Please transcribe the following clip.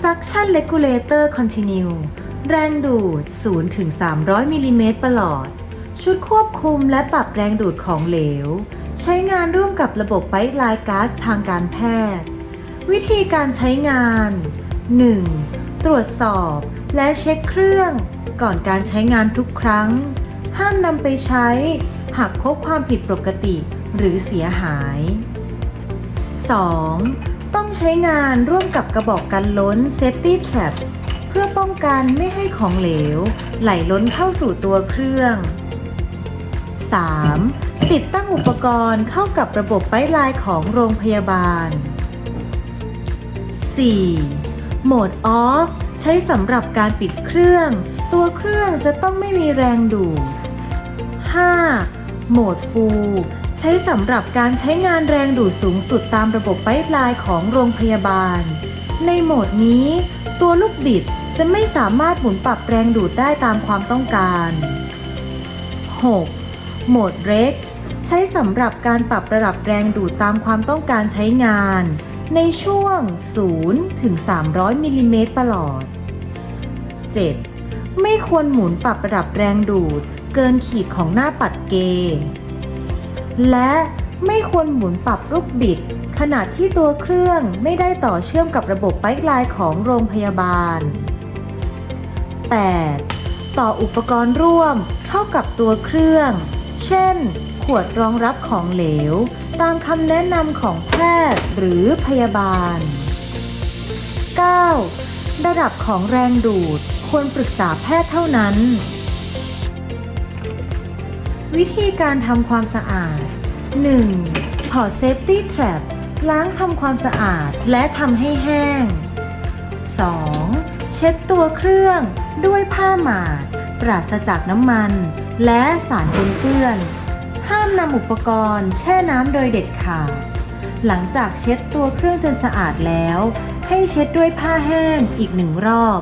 Suction Regulator Continue แรงดูด 0 ถึง 300 มิลลิเมตรประหลอด ชุดควบคุมและปรับแรงดูดของเหลว ใช้งานร่วมกับระบบไบไลน์ก๊าซทางการแพทย์ วิธีการใช้งาน 1. ตรวจสอบและเช็คเครื่อง ก่อนการใช้งานทุกครั้ง ห้ามนำไปใช้ หากพบความผิดปกติหรือเสียหาย 2. ต้องใช้งานร่วมกับกระบอกกันล้น Safety Trap เพื่อป้องกันไม่ให้ของเหลว ไหลล้นเข้าสู่ตัวเครื่อง 3. ติดตั้งอุปกรณ์เข้ากับระบบไบไลน์ของโรงพยาบาล 4. โหมด Off ใช้สำหรับการปิดเครื่อง ตัวเครื่องจะต้องไม่มีแรงดูด 5. โหมด Full ใช้สำหรับการใช้งานแรงดูดสูงสุดตามระบบไบไลน์ของโรงพยาบาล ในโหมดนี้ ตัวลูกบิดจะไม่สามารถหมุนปรับแรงดูดได้ตามความต้องการ 6. โหมด Rec ใช้สำหรับการปรับระดับแรงดูดตามความต้องการใช้งาน ในช่วง 0 ถึง 300 มิลลิเมตรประหลอด 7. ไม่ควรหมุนปรับระดับแรงดูดเกินขีดของหน้าปัดเก และไม่ควรหมุนปรับลูกบิด ขณะที่ตัวเครื่องไม่ได้ต่อเชื่อมกับระบบไบไลน์ของโรงพยาบาล 8. ต่ออุปกรณ์ร่วมเข้ากับตัวเครื่อง เช่น ขวดรองรับของเหลว ตามคำแนะนำของแพทย์หรือพยาบาล 9. ระดับของแรงดูดควรปรึกษาแพทย์เท่านั้น วิธีการทำความสะอาด 1. ถอดเซฟตี้แทรปล้างทำความสะอาดและทำให้แห้ง 2. เช็ดตัวเครื่องด้วยผ้าหมาด ปราศจากน้ำมัน และสารปนเปื้อน ห้ามนำอุปกรณ์แช่น้ำโดยเด็ดขาด หลังจากเช็ดตัวเครื่องจนสะอาดแล้ว ให้เช็ดด้วยผ้าแห้งอีกหนึ่งรอบ